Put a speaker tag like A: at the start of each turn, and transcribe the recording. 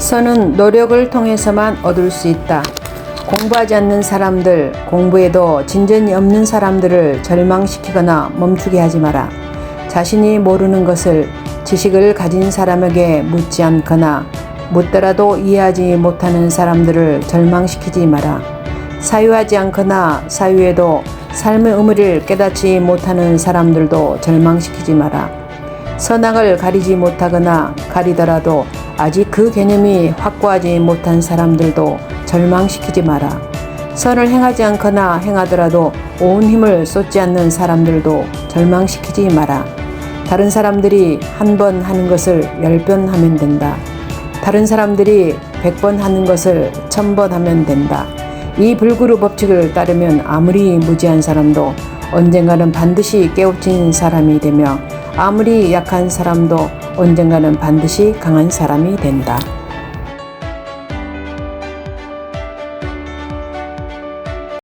A: 선은 노력을 통해서만 얻을 수 있다. 공부하지 않는 사람들, 공부에도 진전이 없는 사람들을 절망시키거나 멈추게 하지 마라. 자신이 모르는 것을 지식을 가진 사람에게 묻지 않거나 묻더라도 이해하지 못하는 사람들을 절망시키지 마라. 사유하지 않거나 사유해도 삶의 의미를 깨닫지 못하는 사람들도 절망시키지 마라. 선악을 가리지 못하거나 가리더라도 아직 그 개념이 확고하지 못한 사람들도 절망시키지 마라. 선을 행하지 않거나 행하더라도 온 힘을 쏟지 않는 사람들도 절망시키지 마라. 다른 사람들이 한 번 하는 것을 열 번 하면 된다. 다른 사람들이 백 번 하는 것을 천 번 하면 된다. 이 불구루 법칙을 따르면 아무리 무지한 사람도 언젠가는 반드시 깨우친 사람이 되며 아무리 약한 사람도 언젠가는 반드시 강한 사람이 된다.